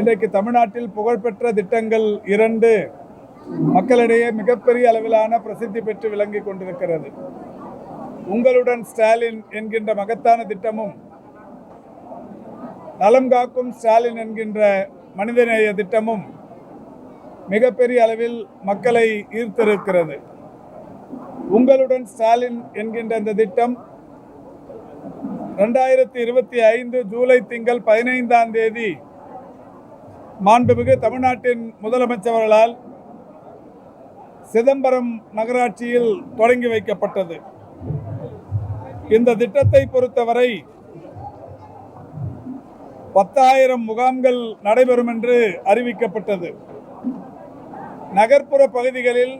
இன்றைக்கு தமிழ்நாட்டில் புகழ்பெற்ற திட்டங்கள் இரண்டு மக்களிடையே மிகப்பெரிய அளவிலான பிரசித்தி பெற்று விளங்கி கொண்டிருக்கிறது. உங்களுடன் ஸ்டாலின் என்கின்ற மகத்தான திட்டமும் நலம் காக்கும் ஸ்டாலின் என்கின்ற மனிதநேய திட்டமும் மிகப்பெரிய அளவில் மக்களை ஈர்த்திருக்கிறது. உங்களுடன் ஸ்டாலின் என்கின்ற இந்த திட்டம் ரெண்டாயிரத்தி இருபத்தி ஐந்து ஜூலை திங்கள் பதினைந்தாம் தேதி மாண்புமிகு தமிழ்நாட்டின் முதலமைச்சர்களால் சிதம்பரம் நகராட்சியில் தொடங்கி வைக்கப்பட்டது. இந்த திட்டத்தை பொறுத்தவரை பத்தாயிரம் முகாம்கள் நடைபெறும் என்று அறிவிக்கப்பட்டது. நகர்ப்புற பகுதிகளில்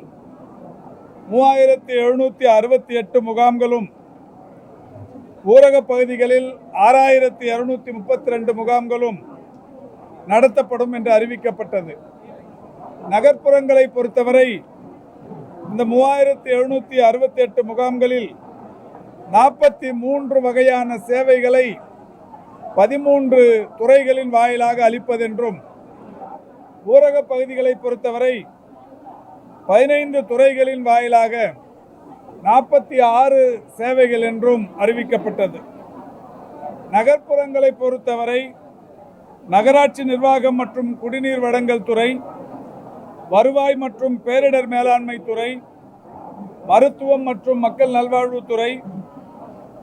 மூவாயிரத்தி எழுநூற்றி அறுபத்தி எட்டு முகாம்களும் ஊரக பகுதிகளில் ஆறாயிரத்தி இரநூத்தி முப்பத்தி ரெண்டு முகாம்களும் நடத்தப்படும் என்று அறிவிக்கப்பட்டது. நகர்ப்புறங்களை பொறுத்தவரை இந்த மூவாயிரத்தி எழுநூற்றி அறுபத்தி எட்டு முகாம்களில் நாற்பத்தி மூன்று வகையான சேவைகளை பதிமூன்று துறைகளின் வாயிலாக அளிப்பதென்றும் ஊரக பகுதிகளை பொறுத்தவரை பதினைந்து துறைகளின் வாயிலாக நாற்பத்தி ஆறு சேவைகள் என்றும் அறிவிக்கப்பட்டது. நகர்ப்புறங்களை பொறுத்தவரை நகராட்சி நிர்வாகம் மற்றும் குடிநீர் வழங்கல் துறை வருவாய் மற்றும் பேரிடர் மேலாண்மை துறை மருத்துவம் மற்றும் மக்கள் நல்வாழ்வுத்துறை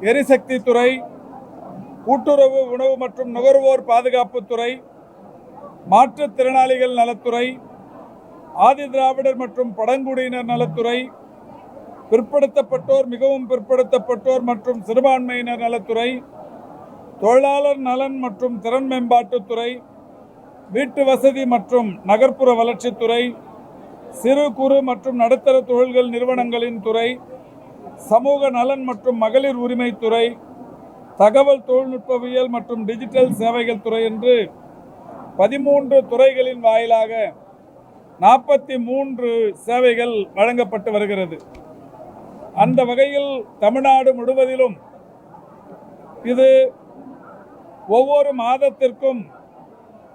எரிசக்தி துறை கூட்டுறவு உணவு மற்றும் நுகர்வோர் பாதுகாப்புத்துறை மாற்றுத்திறனாளிகள் நலத்துறை ஆதி திராவிடர் மற்றும் பழங்குடியினர் நலத்துறை பிற்படுத்தப்பட்டோர் மிகவும் பிற்படுத்தப்பட்டோர் மற்றும் சிறுபான்மையினர் நலத்துறை தொழிலாளர் நலன் மற்றும் திறன் மேம்பாட்டுத்துறை வீட்டு வசதி மற்றும் நகர்ப்புற வளர்ச்சித்துறை சிறு குறு மற்றும் நடுத்தர தொழில்கள் நிறுவனங்களின் துறை சமூக நலன் மற்றும் மகளிர் உரிமைத்துறை தகவல் தொழில்நுட்பவியல் மற்றும் டிஜிட்டல் சேவைகள் துறை என்று பதிமூன்று துறைகளின் வாயிலாக நாற்பத்தி மூன்று சேவைகள் வழங்கப்பட்டு வருகிறது. அந்த வகையில் தமிழ்நாடு முழுவதிலும் இது ஒவ்வொரு மாதத்திற்கும்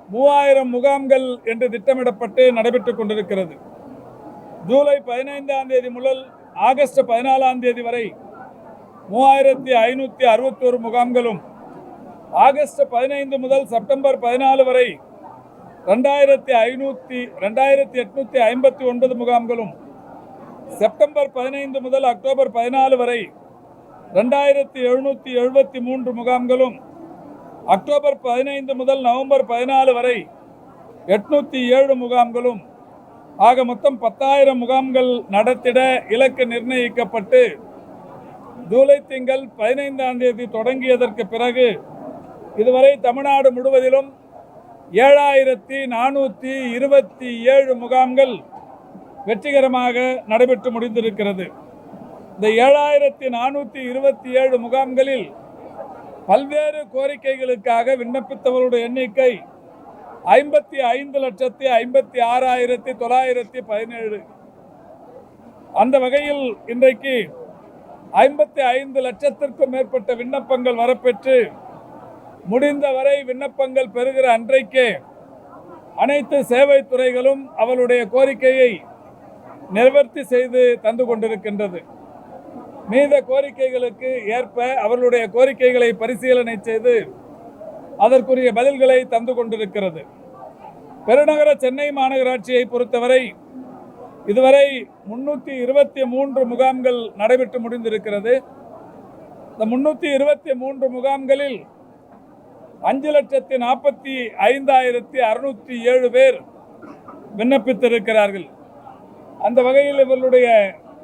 மூவாயிரம் முகாம்கள் என்று திட்டமிடப்பட்டு நடைபெற்றுக் கொண்டிருக்கிறது. ஜூலை பதினைந்தாம் தேதி முதல் ஆகஸ்ட் பதினாலாம் தேதி வரை மூவாயிரத்தி ஐநூற்றி அறுபத்தோரு முகாம்களும் ஆகஸ்ட் பதினைந்து முதல் செப்டம்பர் பதினாலு வரை ரெண்டாயிரத்தி ஐநூற்றி ரெண்டாயிரத்தி எட்நூற்றி ஐம்பத்தி ஒன்பது முகாம்களும் செப்டம்பர் பதினைந்து முதல் அக்டோபர் பதினாலு வரை ரெண்டாயிரத்தி எழுநூற்றி எழுபத்தி மூன்று முகாம்களும் அக்டோபர் பதினைந்து முதல் நவம்பர் பதினாலு வரை எட்நூற்றி ஏழு முகாம்களும் ஆக மொத்தம் பத்தாயிரம் முகாம்கள் நடத்திட இலக்கு நிர்ணயிக்கப்பட்டு ஜூலை திங்கள் பதினைந்தாம் தேதி தொடங்கியதற்கு பிறகு இதுவரை தமிழ்நாடு முழுவதிலும் ஏழாயிரத்தி நானூற்றி இருபத்தி ஏழு முகாம்கள் வெற்றிகரமாக நடைபெற்று முடிந்திருக்கிறது. இந்த ஏழாயிரத்தி நானூற்றி இருபத்தி ஏழு முகாம்களில் பல்வேறு கோரிக்கைகளுக்காக விண்ணப்பித்தவர்களுடைய எண்ணிக்கை ஐம்பத்தி ஐந்து லட்சத்தி ஐம்பத்தி ஆறாயிரத்தி தொள்ளாயிரத்தி பதினேழு. அந்த வகையில் இன்றைக்கு ஐம்பத்தி ஐந்து லட்சத்திற்கும் மேற்பட்ட விண்ணப்பங்கள் வரப்பெற்று முடிந்தவரை விண்ணப்பங்கள் பெறுகிற அன்றைக்கே அனைத்து சேவை துறைகளும் அவளுடைய கோரிக்கையை நிவர்த்தி செய்து தந்து கொண்டிருக்கின்றது. மீத கோரிக்கைகளுக்கு ஏற்ப அவர்களுடைய கோரிக்கைகளை பரிசீலனை செய்து அதற்குரிய பதில்களை தந்து கொண்டிருக்கிறது. பெருநகர சென்னை மாநகராட்சியை பொறுத்தவரை இதுவரை முன்னூற்றி இருபத்தி மூன்று முகாம்கள் நடைபெற்று முடிந்திருக்கிறது. இந்த முன்னூற்றி இருபத்தி மூன்று முகாம்களில் அஞ்சு லட்சத்தி நாற்பத்தி ஐந்தாயிரத்தி அறுநூற்றி ஏழு பேர் விண்ணப்பித்திருக்கிறார்கள். அந்த வகையில் இவர்களுடைய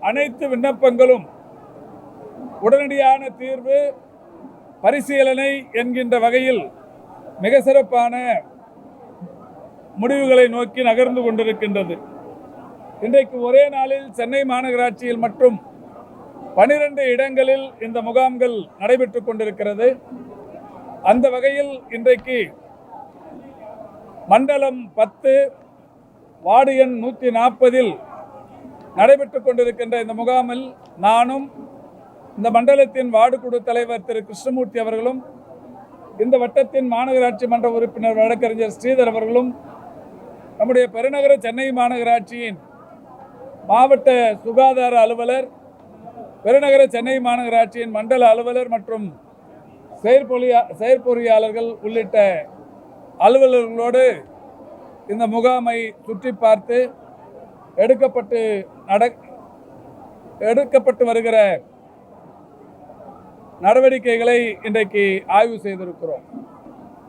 அனைத்து விண்ணப்பங்களும் உடனடியான தீர்வு பரிசீலனை என்கின்ற வகையில் மிக சிறப்பான முடிவுகளை நோக்கி நகர்ந்து கொண்டிருக்கின்றது. இன்றைக்கு ஒரே நாளில் சென்னை மாநகராட்சியில் மற்றும் பனிரெண்டு இடங்களில் இந்த முகாம்கள் நடைபெற்றுக் கொண்டிருக்கிறது. அந்த வகையில் இன்றைக்கு மண்டலம் பத்து வார்டு எண் நூற்றி நாற்பதில் நடைபெற்றுக் கொண்டிருக்கின்ற இந்த முகாமில் நானும் இந்த மண்டலத்தின் வார்டு குழு தலைவர் திரு கிருஷ்ணமூர்த்தி அவர்களும் இந்த வட்டத்தின் மாநகராட்சி மன்ற உறுப்பினர் வழக்கறிஞர் ஸ்ரீதர் அவர்களும் நம்முடைய பெருநகர சென்னை மாநகராட்சியின் மாவட்ட சுகாதார அலுவலர் பெருநகர சென்னை மாநகராட்சியின் மண்டல அலுவலர் மற்றும் செயற்பொலியா செயற்பொறியாளர்கள் உள்ளிட்ட அலுவலர்களோடு இந்த முகாமை சுற்றி பார்த்து எடுக்கப்பட்டு நட எடுக்கப்பட்டு வருகிற நடவடிக்கைகளை இன்றைக்கு ஆய்வு செய்திருக்கிறோம்.